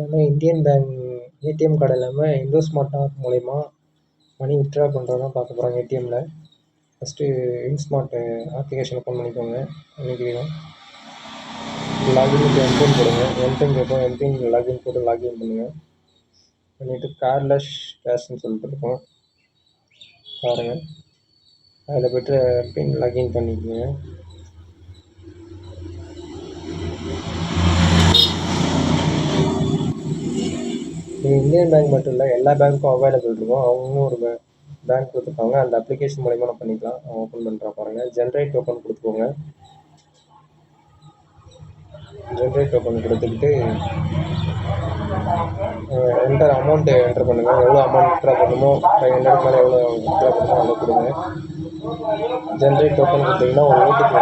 ஏன்னா Indian bank ATM card இல்லாமல் இந்தோ smart app மூலயமா மணி வித்ட்ரா பண்ணுறது தான் பார்க்க போகிறாங்க ஏடிஎம்மில் ஃபஸ்ட்டு இன்ஸ்மார்ட் அப்ளிகேஷன் ஓப்பன் பண்ணிக்கோங்க. பண்ணிக்கிறீங்க லாகின் இப்போ எம்பின் போடுங்க. எம்பின் கேட்போம் எம்பின் லாகின் போட்டு லாகின் பண்ணுங்கள் பண்ணிவிட்டு கார்லெஸ் கேஷ்னு சொல்லிட்டு இருக்கோம். பாருங்கள் அதில் போய்ட்டு பின் லாகின் பண்ணிக்கோங்க. இந்தியன் பேங்க் மட்டும் இல்லை எல்லா பேங்க்கும் அவைலபிள் இருக்கும். அவங்களும் ஒரு பே பேங்க் கொடுத்துருப்பாங்க அந்த அப்ளிகேஷன் மூலயமா நம்ம பண்ணிக்கலாம். ஓப்பன் பண்ணுறா பாருங்கள் ஜென்ரேட் டோக்கன் கொடுத்துக்கோங்க. ஜென்ரேட் டோக்கன் கொடுத்துக்கிட்டு என்டர் அமௌண்ட்டு என்டர் பண்ணுங்கள் எவ்வளோ அமௌண்ட் வித்ட்ரா பண்ணணுமோ ஃபைவ் ஹண்ட்ரட் மேலே எவ்வளோ வித்ட்ரா பண்ணணுமோ அவ்வளோ கொடுங்க. ஜென்ரேட் டோக்கன் கொடுத்தீங்கன்னா ஒரு ஓடிபி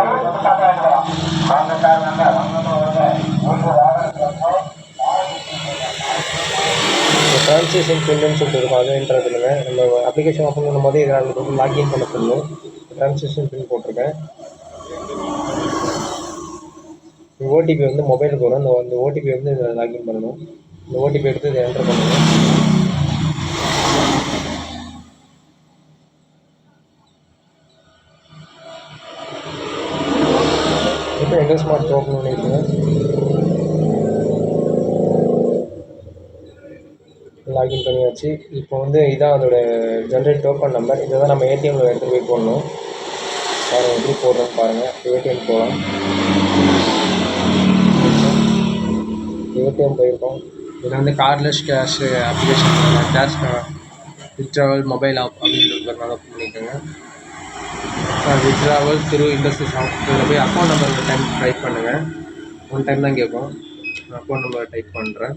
ட்ரான்சாக்ஷன் பின்னு சொல்லிட்டு இருக்கும். அதை என்டர் பண்ணுங்கள் நம்ம அப்ளிகேஷன் ஓப்பன் பண்ணும்போது இதை அதில் லாகின் பண்ண சொல்லணும். ட்ரான்சாக்ஷன் பின் போட்டிருக்கேன். ஓடிபி வந்து மொபைலுக்கு வரும். அந்த அந்த ஓடிபி வந்து இதில் லாகின் பண்ணணும். இந்த ஓடிபி எடுத்து இதை என்டர் பண்ணணும். இப்போ எங்கள் ஸ்மார்ட் ஓப்பன் பண்ணியிருக்கேன் லாகின் பண்ணியாச்சு. இப்போ வந்து இதான் அதோடய ஜென்ரேட் டோக்கன் நம்பர் இதை தான் நம்ம ஏடிஎம்மில் எடுத்துகிட்டு போய் போடணும். பாருங்கள் எப்படி போடுறோம் பாருங்கள் ஏடிஎம் போகலாம் ஏடிஎம் போயிருக்கோம். இதில் வந்து cardless cash application cash withdrawal mobile app அப்படின்றதுனால ஓப்பன் பண்ணிக்கோங்க. வித்ட்ராவல் திரு இண்டஸ்ட்ரி ஷாப் இதில் போய் அக்கௌண்ட் நம்பர் ஒரு டைம் டைப் பண்ணுங்கள் ஒன் டைம் தான் கேட்போம் அக்கௌண்ட் நம்பர் டைப் பண்ணுறேன்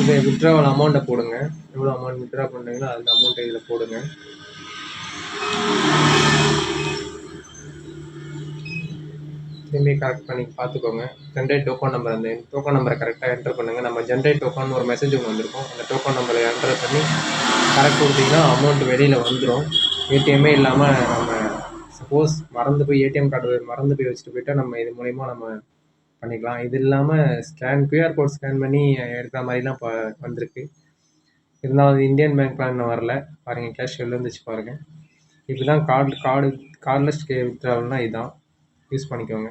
இது வித்ட்ராவல் அமௌண்ட்டை போடுங்க. எவ்வளோ அமௌண்ட் வித்ரா பண்ணுறீங்களோ அந்த அமௌண்ட்டை இதில் போடுங்க. திரும்பி கரெக்ட் பண்ணி பார்த்துக்கோங்க. ஜென்ரேட் டோக்கன் நம்பர் அந்த டோக்கன் நம்பரை கரெக்டாக என்டர் பண்ணுங்கள் நம்ம ஜென்ரேட் டோக்கன் ஒரு மெசேஜ் ஒன்று வந்திருக்கும். அந்த டோக்கன் நம்பரை என்டர் பண்ணி கரெக்ட் கொடுத்தீங்கன்னா அமௌண்ட் வெளியில் வந்துடும் ஏடிஎம்மே இல்லாமல் நம்ம சப்போஸ் மறந்து போய் ஏடிஎம் கார்டு மறந்து போய் வச்சுட்டு போயிட்டால் நம்ம இது மூலிமா நம்ம பண்ணிக்கலாம். இது இல்லாமல் ஸ்கேன் கியூஆர் கோட் ஸ்கேன் பண்ணி எடுக்கிற மாதிரிலாம் இப்போ வந்திருக்கு. இருந்தாலும் அது இந்தியன் பேங்க் பிளான் வரல. பாருங்கள் கேஷ் வெளில வந்துச்சு பாருங்கள் இப்படி தான் கார்டு கார்டு கார்ட்லெஸ் கே வித்ட்ராவல்னால் இதுதான் யூஸ் பண்ணிக்கோங்க.